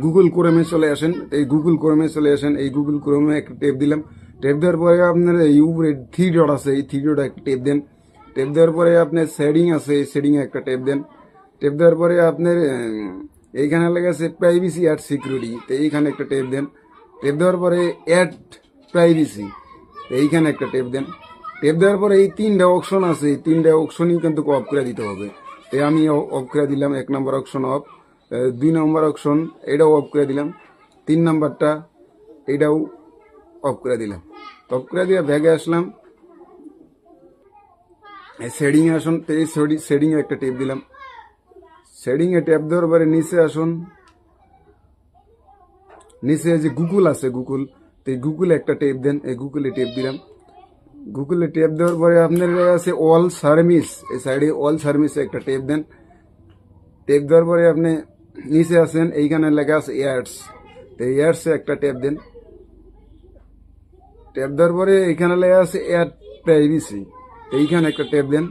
Google ক্রোমে চলে আসেন। এই গুগল ক্রোমে চলে আসেন। এই গুগল ক্রোমে একটা টেপ দিলাম। টেপ দেওয়ার পরে আপনার এই উপরে থ্রি ডট আছে। এই থ্রি ডট একটা টেপ দেন। টেপ দেওয়ার পরে আপনার শেডিং আছে। এই শেডিং একটা টেপ দেন। টেপ দেওয়ার পরে আপনার এইখানে লেগে আছে প্রাইভেসি অ্যাড সিকিউরিটি তো এইখানে একটা টেপ দেন। টেপ দেওয়ার পরে অ্যাড প্রাইভেসি এইখানে একটা টেপ দেন। টেপ দেওয়ার পরে এই তিনটা অপশন আছে। এই তিনটা অপশনই কিন্তু অফ করে দিতে হবে। তো আমি অফ করে দিলাম। এক নম্বর অপশন অফ দুই নম্বর অপশন এটাও অফ করে দিলাম। তিন নম্বরটা, এটাও অফ করে দিলাম। অফ করে দিয়ে ব্যাগে আসলাম। শেডিং আসুন, এই শেডিং একটা টেপ দিলাম। শেডিং এ ট্যাপ দেওয়ার পরে নিচে আসুন। নিচে যে গুগল আছে, গুগল, তো এই গুগলে একটা টেপ দেন, এই গুগলে টেপ দিলাম। গুগলে টেপ দেওয়ার পরে আপনার আছে অল সার্ভিস এই সাইডে অল সার্ভিসে একটা টেপ দেন। টেপ দেওয়ার পরে আপনি নিচে আসেন এইখানে লেখা আছে এয়ার্স তো এয়ার্সে একটা টেপ দেন। টেপ দেওয়ার পরে এইখানে লেখা আছে এয়ার প্রাইভেসি। এইখানে একটা টেপ দেন।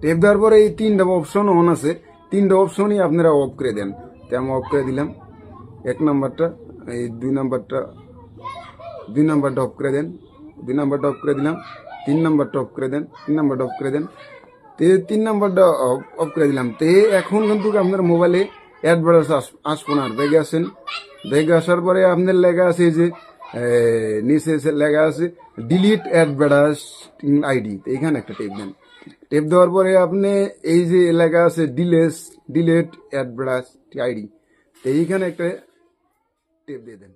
টেপ দেওয়ার পরে এই তিনটা অপশন অন আছে। তিনটা অপশনই আপনারা অফ করে দেন। তো আমি অফ করে দিলাম। এক নাম্বারটা, এই দুই নাম্বারটা দুই নাম্বারটা অফ করে দেন। দুই নাম্বারটা অফ করে দিলাম। তিন নাম্বারটা অফ করে দেন। তিন নাম্বারটা অফ করে দেন। তে তিন নাম্বারটা অফ করে দিলাম। তে এখন কিন্তু আপনার মোবাইলে অ্যাডভার্টাইজ আসব না দেখে আসেন। দেখে আসার পরে আপনার লেখা আছে যে নিচে এসে লেখা আছে ডিলিট অ্যাডভার্টাইজ আইডি এইখানে একটা টেপ দেন। টেপ দেওয়ার পরে আপনি এই যে লেখা আছে ডিলেস ডিলেট অ্যাডভার্টাইজ আইডি এইখানে একটা টেপ দিয়ে দেন।